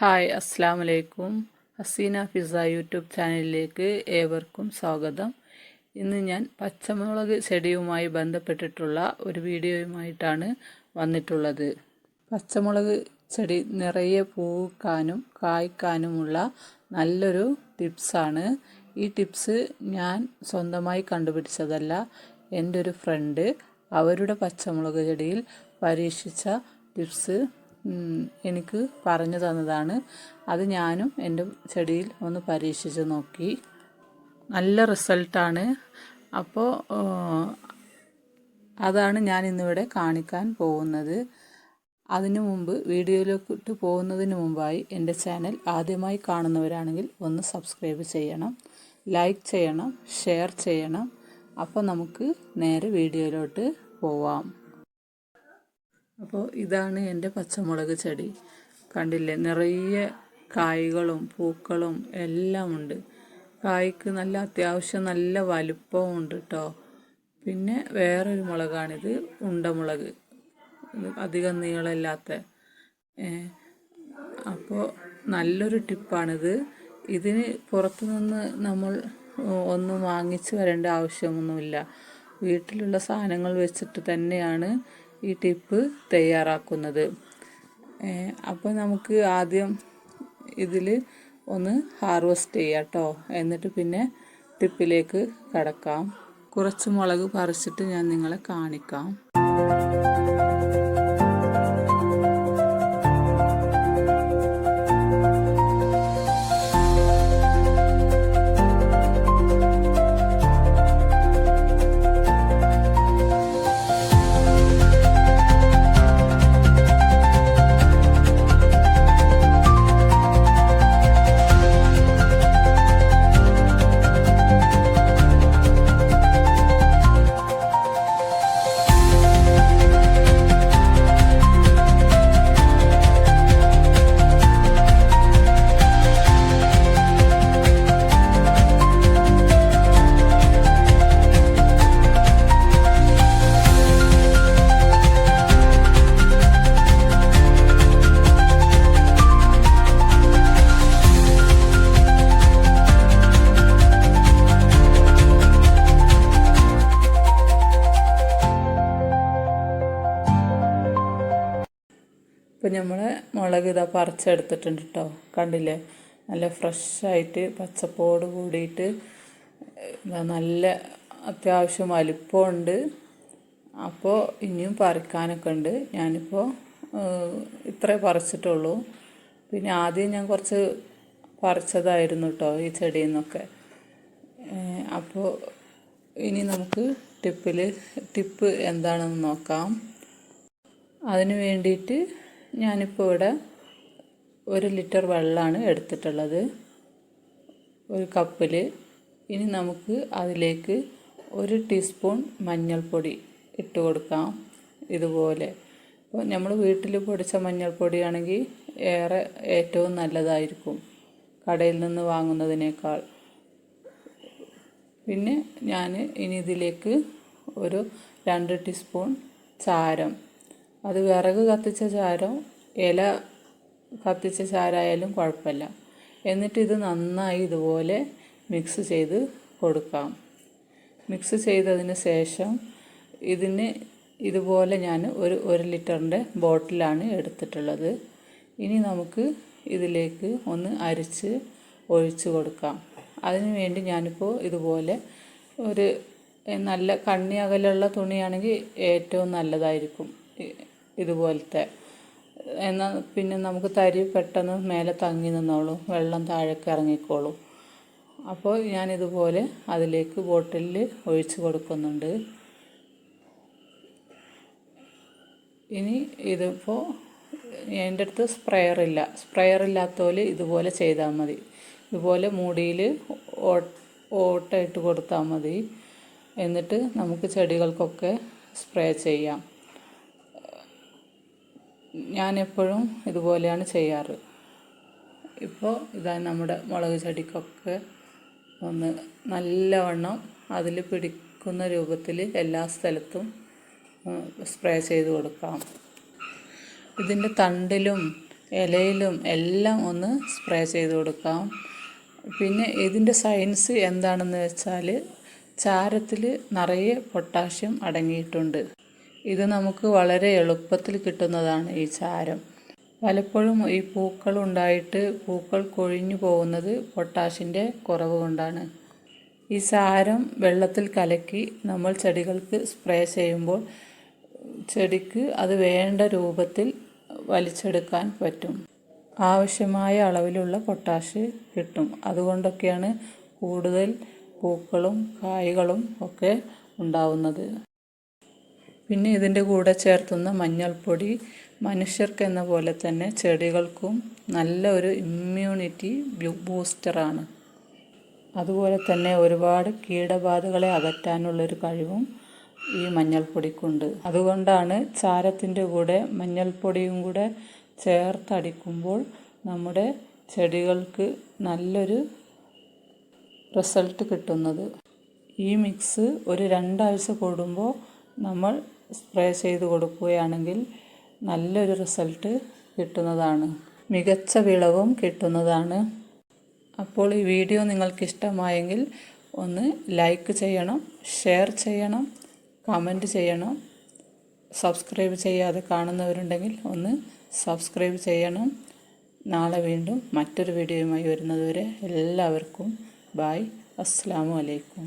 Hi അസ്സാം വലൈക്കും Hasina Fiza YouTube ചാനലിലേക്ക് ഏവർക്കും സ്വാഗതം. ഇന്ന് ഞാൻ പച്ചമുളക് ചെടിയുമായി ബന്ധപ്പെട്ടിട്ടുള്ള ഒരു വീഡിയോയുമായിട്ടാണ് വന്നിട്ടുള്ളത്. പച്ചമുളക് ചെടി നിറയെ പൂക്കാനും കായ്ക്കാനുമുള്ള നല്ലൊരു ടിപ്സാണ്. ഈ ടിപ്സ് ഞാൻ സ്വന്തമായി കണ്ടുപിടിച്ചതല്ല. എന്റെ ഒരു ഫ്രണ്ട് അവരുടെ പച്ചമുളക് ചെടിയിൽ പരീക്ഷിച്ച ടിപ്സ് എനിക്ക് പറഞ്ഞു തന്നതാണ്. അത് ഞാനും എന്റെ ചെടിയിൽ ഒന്ന് പരീക്ഷിച്ച് നോക്കി. നല്ല റിസൾട്ടാണ്. അപ്പോൾ അതാണ് ഞാൻ ഇന്നിവിടെ കാണിക്കാൻ പോകുന്നത്. അതിനു മുമ്പ് വീഡിയോയിലോട്ട് പോകുന്നതിന് മുമ്പായി എന്റെ ചാനൽ ആദ്യമായി കാണുന്നവരാണെങ്കിൽ ഒന്ന് സബ്സ്ക്രൈബ് ചെയ്യണം ലൈക്ക് ചെയ്യണം ഷെയർ ചെയ്യണം. അപ്പോൾ നമുക്ക് നേരെ വീഡിയോയിലോട്ട് പോവാം. അപ്പോൾ ഇതാണ് എന്റെ പച്ചമുളക് ചെടി. കണ്ടില്ലേ? നിറയെ കായ്കളും പൂക്കളും എല്ലാം ഉണ്ട് കായ്ക്ക് നല്ല അത്യാവശ്യം നല്ല വലുപ്പവും ഉണ്ട് കേട്ടോ പിന്നെ വേറൊരു മുളകാണിത് ഉണ്ടമുളക്. അധികം നീളമില്ലാത്ത. അപ്പോൾ നല്ലൊരു ടിപ്പാണിത്. ഇതിന് പുറത്തു നിന്ന് നമ്മൾ ഒന്നും വാങ്ങിച്ച് വരേണ്ട ആവശ്യമൊന്നുമില്ല. വീട്ടിലുള്ള സാധനങ്ങൾ വെച്ചിട്ട് തന്നെയാണ് ഈ ടിപ്പ് തയ്യാറാക്കുന്നത്. അപ്പോൾ നമുക്ക് ആദ്യം ഇതിൽ ഒന്ന് ഹാർവസ്റ്റ് ചെയ്യാം കേട്ടോ എന്നിട്ട് പിന്നെ ടിപ്പിലേക്ക് കടക്കാം. കുറച്ച് മുളക് പറിച്ചിട്ട് ഞാൻ നിങ്ങളെ കാണിക്കാം. ഇപ്പം നമ്മൾ മുളക് ഇതാ പറിച്ചെടുത്തിട്ടുണ്ട് കേട്ടോ കണ്ടില്ലേ? നല്ല ഫ്രഷായിട്ട് പച്ചപ്പോട് കൂടിയിട്ട് നല്ല അത്യാവശ്യം വലിപ്പമുണ്ട്. അപ്പോൾ ഇനിയും പറിക്കാനൊക്കെ ഉണ്ട്. ഞാനിപ്പോൾ ഇത്രേ പറിച്ചിട്ടുള്ളൂ. പിന്നെ ആദ്യം ഞാൻ കുറച്ച് പറിച്ചതായിരുന്നു കേട്ടോ ഈ ചെടിയിൽ നിന്നൊക്കെ അപ്പോൾ ഇനി നമുക്ക് ടിപ്പിൽ ടിപ്പ് എന്താണെന്ന് നോക്കാം. അതിന് വേണ്ടിയിട്ട് ഞാനിപ്പോൾ ഇവിടെ ഒരു ലിറ്റർ വെള്ളമാണ് എടുത്തിട്ടുള്ളത്. ഒരു കപ്പിൽ ഇനി നമുക്ക് അതിലേക്ക് ഒരു ടീസ്പൂൺ മഞ്ഞൾപ്പൊടി ഇട്ട് കൊടുക്കാം ഇതുപോലെ. ഇപ്പോൾ നമ്മൾ വീട്ടിൽ പൊടിച്ച മഞ്ഞൾപ്പൊടിയാണെങ്കിൽ ഏറെ ഏറ്റവും നല്ലതായിരിക്കും കടയിൽ നിന്ന് വാങ്ങുന്നതിനേക്കാൾ. പിന്നെ ഞാൻ ഇനി ഇതിലേക്ക് ഒരു രണ്ട് ടീസ്പൂൺ ചാരം അത് വിറക് കത്തിച്ച ചാരം ഇല കത്തിച്ച ചാരായാലും കുഴപ്പമില്ല. എന്നിട്ട് ഇത് നന്നായി ഇതുപോലെ മിക്സ് ചെയ്ത് കൊടുക്കാം. മിക്സ് ചെയ്തതിന് ശേഷം ഇതിന് ഇതുപോലെ ഞാൻ ഒരു ഒരു ലിറ്ററിന്റെ ബോട്ടിലാണ് എടുത്തിട്ടുള്ളത്. ഇനി നമുക്ക് ഇതിലേക്ക് ഒന്ന് അരിച്ച് ഒഴിച്ചു കൊടുക്കാം. അതിന് വേണ്ടി ഞാനിപ്പോൾ ഇതുപോലെ ഒരു നല്ല കണ്ണി അകലുള്ള തുണിയാണെങ്കിൽ ഏറ്റവും നല്ലതായിരിക്കും. ഇതുപോലത്തെ. എന്നാൽ പിന്നെ നമുക്ക് തരി പെട്ടെന്ന് മേലെ തങ്ങി നിന്നോളും വെള്ളം താഴേക്ക് ഇറങ്ങിക്കോളും. അപ്പോൾ ഞാനിതുപോലെ അതിലേക്ക് ബോട്ടിലിൽ ഒഴിച്ച് കൊടുക്കുന്നുണ്ട്. ഇനി ഇതിപ്പോൾ എന്റെ അടുത്ത് സ്പ്രെയർ ഇല്ല. സ്പ്രെയർ ഇല്ലാത്തപോലെ ഇതുപോലെ ചെയ്താൽ മതി. ഇതുപോലെ മൂടിയിൽ ഓട്ടയിട്ട് കൊടുത്താൽ മതി. എന്നിട്ട് നമുക്ക് ചെടികൾക്കൊക്കെ സ്പ്രേ ചെയ്യാം. ഞാനെപ്പോഴും ഇതുപോലെയാണ് ചെയ്യാറ്. ഇപ്പോൾ ഇതാ നമ്മുടെ മുളക് ചെടിക്കൊക്കെ ഒന്ന് നല്ലവണ്ണം അതിൽ പിടിക്കുന്ന രൂപത്തിൽ എല്ലാ സ്ഥലത്തും സ്പ്രേ ചെയ്ത് കൊടുക്കാം. ഇതിന്റെ തണ്ടിലും ഇലയിലും എല്ലാം ഒന്ന് സ്പ്രേ ചെയ്ത് കൊടുക്കാം. പിന്നെ ഇതിന്റെ സയൻസ് എന്താണെന്ന് വെച്ചാൽ ചാരത്തിൽ നിറയെ പൊട്ടാഷ്യം അടങ്ങിയിട്ടുണ്ട്. ഇത് നമുക്ക് വളരെ എളുപ്പത്തിൽ കിട്ടുന്നതാണ് ഈ ചാരം. പലപ്പോഴും ഈ പൂക്കൾ ഉണ്ടായിട്ട് പൂക്കൾ കൊഴിഞ്ഞു പോകുന്നത് പൊട്ടാഷിന്റെ കുറവ് കൊണ്ടാണ്. ഈ ചാരം വെള്ളത്തിൽ കലക്കി നമ്മൾ ചെടികൾക്ക് സ്പ്രേ ചെയ്യുമ്പോൾ ചെടിക്ക് അത് വേണ്ട രൂപത്തിൽ വലിച്ചെടുക്കാൻ പറ്റും. ആവശ്യമായ അളവിലുള്ള പൊട്ടാഷ് കിട്ടും. അതുകൊണ്ടൊക്കെയാണ് കൂടുതൽ പൂക്കളും കായ്കളും ഒക്കെ ഉണ്ടാവുന്നത്. പിന്നെ ഇതിന്റെ കൂടെ ചേർത്തുന്ന മഞ്ഞൾപ്പൊടി മനുഷ്യർക്ക് എന്ന പോലെ തന്നെ ചെടികൾക്കും നല്ല ഒരു ഇമ്മ്യൂണിറ്റി ബൂസ്റ്ററാണ് അതുപോലെ തന്നെ ഒരുപാട് കീടബാധകളെ അകറ്റാനുള്ളൊരു കഴിവും ഈ മഞ്ഞൾപ്പൊടിക്കുണ്ട്. അതുകൊണ്ടാണ് ചാരത്തിന്റെ കൂടെ മഞ്ഞൾപ്പൊടിയും കൂടെ ചേർത്തടിക്കുമ്പോൾ നമ്മുടെ ചെടികൾക്ക് നല്ലൊരു റിസൾട്ട് കിട്ടുന്നത്. ഈ മിക്സ് ഒരു രണ്ടാഴ്ച കൂടുമ്പോൾ നമ്മൾ സ്പ്രേ ചെയ്ത് കൊടുക്കുകയാണെങ്കിൽ നല്ലൊരു റിസൾട്ട് കിട്ടുന്നതാണ്. മികച്ച വിളവും കിട്ടുന്നതാണ്. അപ്പോൾ ഈ വീഡിയോ നിങ്ങൾക്ക് ഇഷ്ടമായെങ്കിൽ ഒന്ന് ലൈക്ക് ചെയ്യണം ഷെയർ ചെയ്യണം കമന്റ് ചെയ്യണം. സബ്സ്ക്രൈബ് ചെയ്യാതെ കാണുന്നവരുണ്ടെങ്കിൽ ഒന്ന് സബ്സ്ക്രൈബ് ചെയ്യണം. നാളെ വീണ്ടും മറ്റൊരു വീഡിയോയുമായി വരുന്നതുവരെ എല്ലാവർക്കും ബായ് അസ്സാം അലൈക്കും.